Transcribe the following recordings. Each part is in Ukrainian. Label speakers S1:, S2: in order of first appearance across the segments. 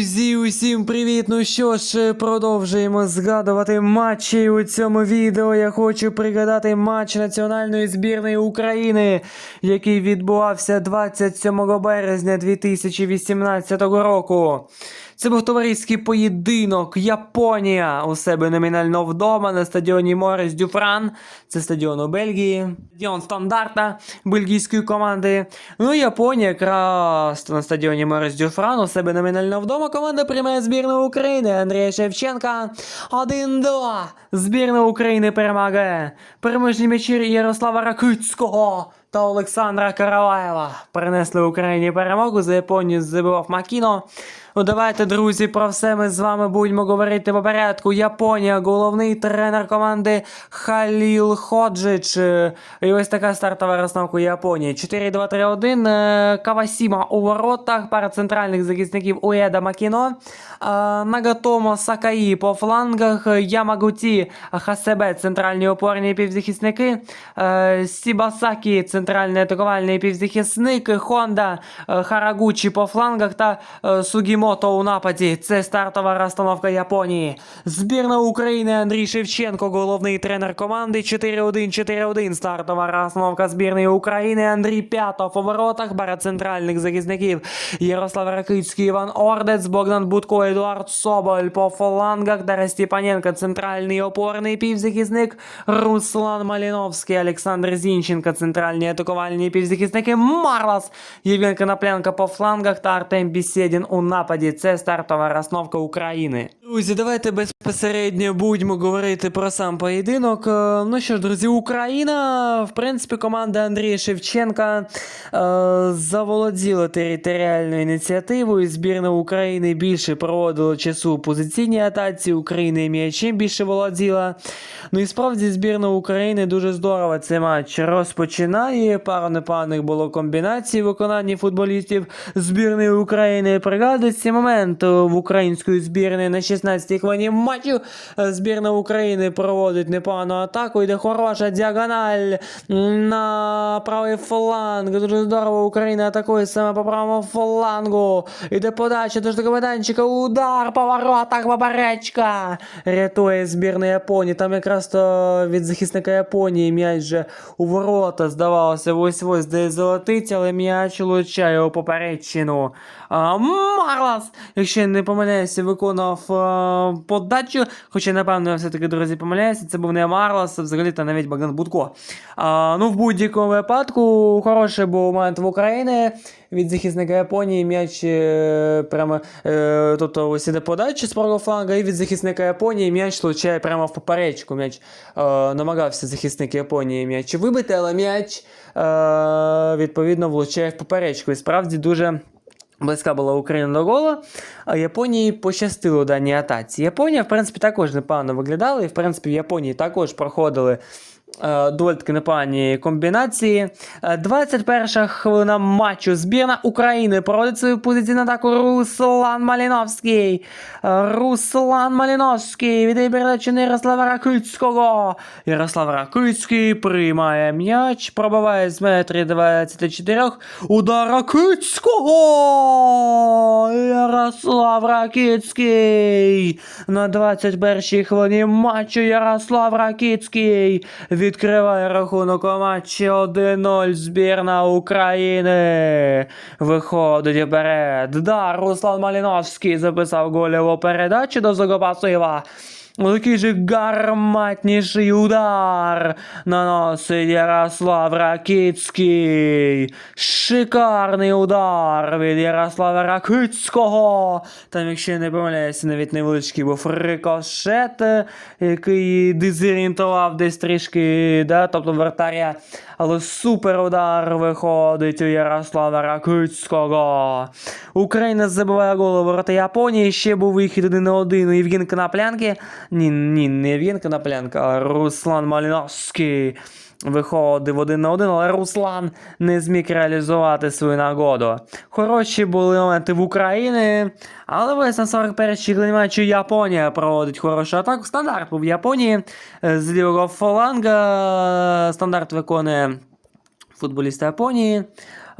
S1: Друзі, усім привіт! Ну що ж, продовжуємо згадувати матчі у цьому відео. Я хочу пригадати матч національної збірної України, який відбувався 27 березня 2018 року. Це був товариський поєдинок Японія у себе номінально вдома на стадіоні Морес Дюфран. Це стадіон у Бельгії, стадіон стандарта бельгійської команди. Ну, Японія якраз на стадіоні Морес Дюфран у себе номінально вдома. Команда приймає збірну України Андрія Шевченка. 1-2. Збірна України перемагає. Переможні м'ячі Ярослава Ракицького та Олександра Караваєва принесли Україні перемогу. За Японію забивав Макіно. Ну давайте, друзі, про все ми з вами будемо говорити по порядку. Японія, головний тренер команди Халіл Ходжич. І ось така стартова розстановка Японії. 4-2-3-1. е, Кавасіма у воротах, пара центральних захисників Уеда Макіно. е, Нагатомо Сакаї по флангах, Ямагуті Хасебе, центральні опорні півзахисники. е, Сібасакі, центральний атакувальний півзахисник. Хонда Харагучі по флангах та е, Сугімото у нападі. Це стартова розстановка Японії. Збірна України Андрій Шевченко, головний тренер команди. 4-1-4-1. Стартова розстановка збірної України. Андрій П'ятов у воротах, пара центральних захисників. Ярослав Ракицький, Іван Ордець, Богдан Будко, Едуард Соболь по флангах. Тарас Степаненко, центральний опорний півзахисник. Руслан Маліновський, Олександр Зінченко, центральні атакувальні півзахисники. Марлас, Євген Коноплянка по флангах та Артем Бісєдін у нападі. Це стартова розновка України. Друзі, давайте безпосередньо будемо говорити про сам поєдинок. Е, Ну що ж, друзі, Україна, в принципі, команда Андрія Шевченка е, заволоділа територіальною ініціативою. Збірна України більше проводила часу у позиційній атаці. Україна м'ячем більше володіла. Ну і справді збірна України дуже здорово цей матч розпочинає. Пару непоганих було комбінацій в виконанні футболістів збірної України. Пригадується цей момент в української збірної на 16-й хвилині матчу. Збірна України проводить непогану атаку. Йде хороша діагональ на правий фланг. Дуже здорово Україна атакує саме по правому флангу. Іде подача до Ждакобаданчика. Удар по воротах поперечка. Рятує збірна Японії. Там якраз то від захисника Японії м'яч же у ворота здавалося. Ось ось де золотить, але м'яч влучає у поперечину. А, Марлас, якщо я не помиляюся, виконав а, подачу. Хоча, напевно, я все-таки, друзі, помиляюся. Це був не Марлас, а взагалі та навіть Богдан Будко. А, ну, в будь-якому випадку, хороший був момент в Україні. Від захисника Японії м'яч е, прямо. Е, тобто ось іде подача з правого фланга, і від захисника Японії м'яч влучає прямо в поперечку. М'яч е, намагався захисник Японії м'яч вибити, але м'яч е, відповідно влучає в поперечку. І справді дуже. Близька була Україна до гола, а Японії пощастило даній атаці. Японія, в принципі, також непогано виглядала, і в принципі в Японії також проходили доволі таки непогані комбінації. Е, 21 хвилина матчу. Збірна України проводить свою позиційну атаку Руслан Маліновський. Е, Руслан Маліновський віддає передачу на Ярослава Ракицького. Ярослав Ракицький приймає м'яч, пробиває з метрі 24. Удар Ракицького! Ярослав Ракицький! На 21-й хвилині матчу Ярослав Ракицький відкриває рахунок у матчі 1-0 збірна України. Виходить вперед. Да, Руслан Маліновський записав гольову передачу до Загопасива. Який же гарматніший удар наносить Ярослав Ракицький. Шикарний удар від Ярослава Ракицького. Там, якщо я не помиляюся, навіть невеличкий був рикошет, який дезорієнтував десь трішки, да, тобто вратаря. Але супер удар виходить у Ярослава Ракицького. Україна забиває гол у ворота Японії. Ще був вихід один на один у Євген Коноплянки. Ні, ні, не Євген Коноплянка, а Руслан Маліновський. Виходив один на один, але Руслан не зміг реалізувати свою нагоду. Хороші були моменти в Україні, але ось на 41-й хвилині Японія проводить хорошу атаку. Стандарт був в Японії з лівого фланга. Стандарт виконує футболіст Японії.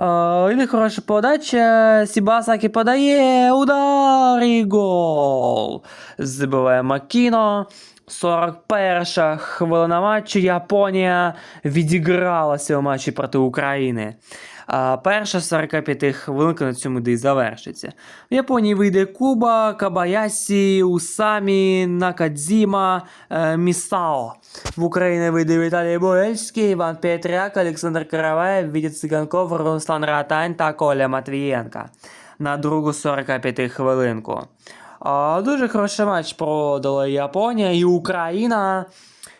S1: Е, і хороша подача. Сібасакі подає. Удар і гол. Забиває Макіно. 41 хвилина матчу. Японія відігралася у матчі проти України. А перша 45 хвилинка на цьому де й завершиться. В Японії вийде Куба, Кабаясі, Усамі, Накадзіма, е, Місао. В Україні вийде Віталій Боельський, Іван Петряк, Олександр Караваєв, Вітя Циганков, Руслан Ратань та Коля Матвієнка. На другу 45 хвилинку. А, дуже хороший матч продала Японія і Україна.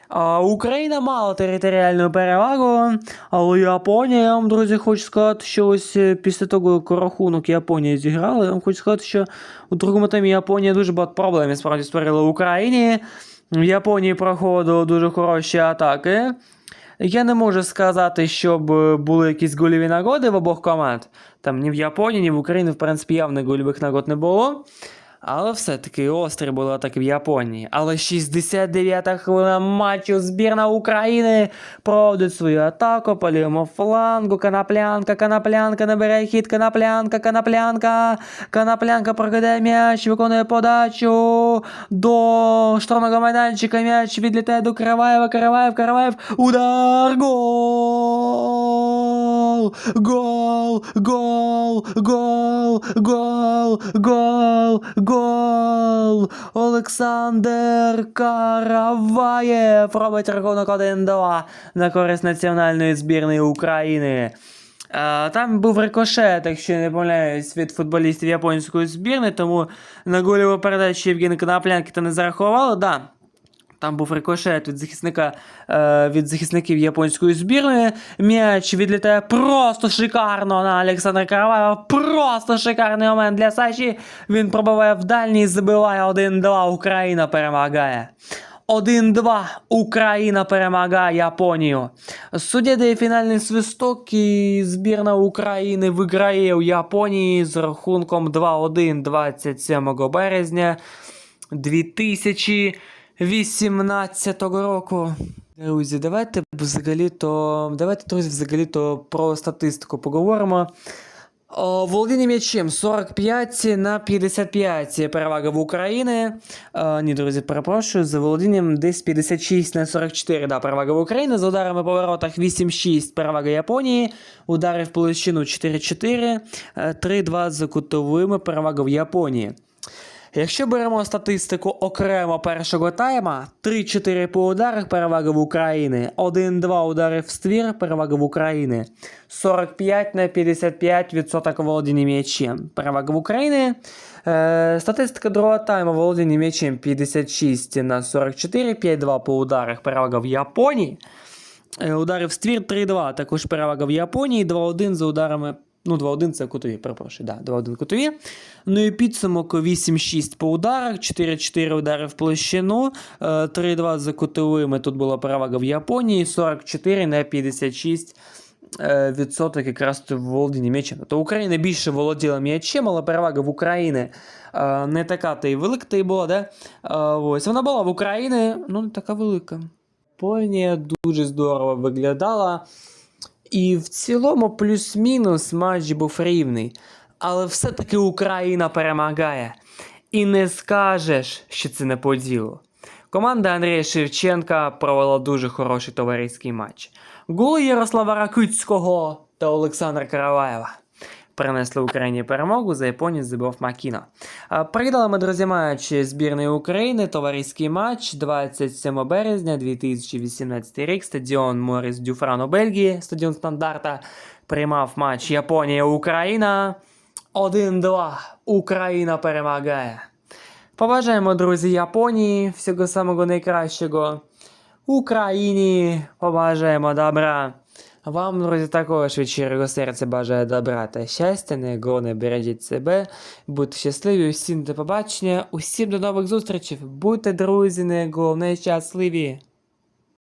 S1: А, Україна мала територіальну перевагу, але Японія, я вам, друзі, хочу сказати, що ось е, після того, як рахунок Японія зіграла, я вам хочу сказати, що у другому таймі Японія дуже багато проблем справді створила в Україні. В Японії проходили дуже хороші атаки. Я не можу сказати, щоб е, були якісь гольові нагоди в обох команд. Там ні в Японії, ні в Україні, в принципі, явних гольових нагод не було. Але все-таки острі були атаки в Японії. Але 69-та хвилина матчу збірна України проводить свою атаку по лівому флангу. Канаплянка, канаплянка, набирає хід, канаплянка, канаплянка. Канаплянка прокидає м'яч, виконує подачу до штрафного майданчика. М'яч відлітає до Караваєва, Караваєв, Караваєв. Удар! Гол! Гол! Гол! Гол! Гол! Гол! Гол! Олександр Караваєв робить рахунок 1-2 на користь національної збірної України. Там був рикошет, якщо не помиляюсь, від футболістів японської збірної, тому на гольову передачу Євгена Коноплянки то не зарахували. Да. Там був рикошет від захисника е, від захисників японської збірної. М'яч відлітає просто шикарно на Олександра Караваєва. Просто шикарний момент для Саші. Він пробиває в дальній, забиває 1-2. Україна перемагає. 1-2. Україна перемагає Японію. Суддя дає фінальний свисток і збірна України виграє у Японії з рахунком 2-1 27 березня 2018 року. Друзі, давайте взагалі-то. Давайте, друзі, взагалі-то про статистику поговоримо. О, володіння м'ячем 45 на 55 перевага в України. Е, ні, друзі, перепрошую, за володінням десь 56 на 44 да, перевага в України. За ударами по воротах 8-6 перевага Японії. Удари в площину 4-4, е, 3-2 за кутовими перевага в Японії. Якщо беремо статистику окремо першого тайма, 3-4 по ударах перевага в України, 1-2 удари в ствір перевага в України, 45 на 55 відсоток володіння м'ячем. Перевага в України. Е, статистика другого тайму володіння м'ячем 56 на 44, 5-2 по ударах перевага в Японії. Е, Удари в ствір 3-2, також перевага в Японії, 2-1 за ударами. Ну, 2-1 це кутові, перепрошую, да, 2-1 кутові. Ну і підсумок 8-6 по ударах, 4-4 удари в площину, е, 3-2 за кутовими. Тут була перевага в Японії, 44 на 56 е, відсоток якраз в володінні м'ячем. То Україна більше володіла м'ячем, але перевага в Україні е, не така та й велика та й була, да? Е, ось вона була в Україні, ну не така велика. Японія дуже здорово виглядала. І в цілому, плюс-мінус матч був рівний. Але все-таки Україна перемагає. І не скажеш, що це не по ділу. Команда Андрія Шевченка провела дуже хороший товариський матч. Гули Ярослава Ракицького та Олександра Караваєва принесли Україні перемогу, за Японію забив Макіно. А, Передали ми, друзі, матч збірної України, товариський матч 27 березня 2018 рік. Стадіон Моріс Дюфран у Бельгії, стадіон стандарта. Приймав матч Японія-Україна. 1-2. Україна перемагає. Побажаємо, друзі, Японії всього самого найкращого. Україні побажаємо добра. Вам, друзі, також від щирого серця бажаю добра та щастя, не гони, бережіть себе, будьте щасливі, усім до побачення, усім до нових зустрічей. Будьте друзі, не головне щасливі.